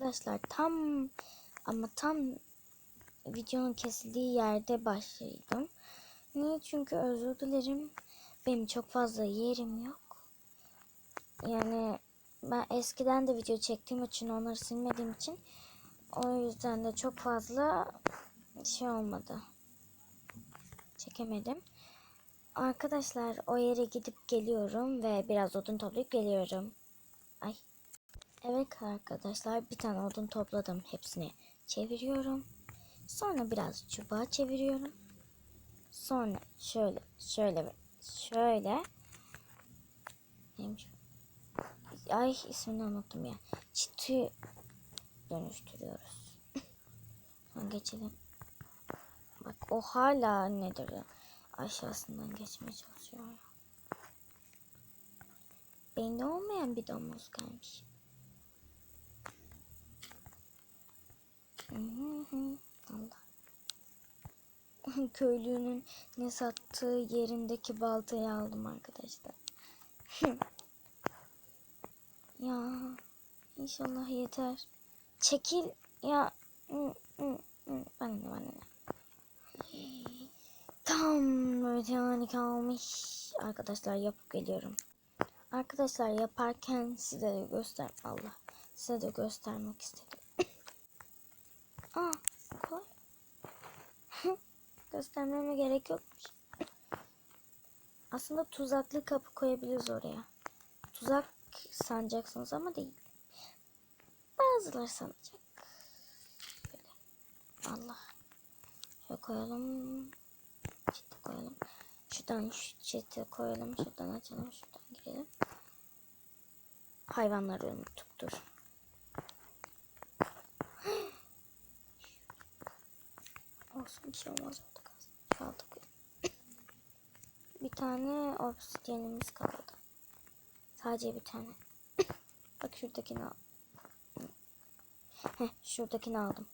Arkadaşlar tam ama tam videonun kesildiği yerde başladım. Niye? Çünkü özür dilerim. Benim çok fazla yerim yok. Yani ben eskiden de video çektiğim için onları silmediğim için o yüzden de çok fazla şey olmadı. Çekemedim. Arkadaşlar o yere gidip geliyorum ve biraz odun toplayıp geliyorum. Ay. Evet arkadaşlar bir tane odun topladım. Hepsini çeviriyorum. Sonra biraz çubuğa çeviriyorum. Sonra şöyle şöyle ve şöyle. Ay ismini unuttum ya. Çiti dönüştürüyoruz. Geçelim. Bak o hala nedir ya? Aşağısından geçmeye çalışıyor. Beyni olmayan bir domuz gelmiş. Allah. Köylünün ne sattığı yerindeki baltayı aldım arkadaşlar. ya inşallah yeter. Çekil ya. Bana ne bana ne. Tam böyle yani kalmış. Arkadaşlar yapıp geliyorum. Arkadaşlar yaparken size de göster Allah. Size de göstermek istedim. Aa, koy. Göstermeme gerek yokmuş. Aslında tuzaklı kapı koyabiliriz oraya. Tuzak sanacaksınız ama değil. Bazıları sanacak. Böyle. Allah. Şöyle koyalım. Çete koyalım. Şuradan şu çete koyalım. Şuradan açalım. Şuradan girelim. Hayvanları unuttuk. Dur. Olsun bir şey olmaz koyalım. Bir tane obsidyenimiz kaldı. Sadece bir tane. Bak şuradakini al. Heh, şuradakini aldım.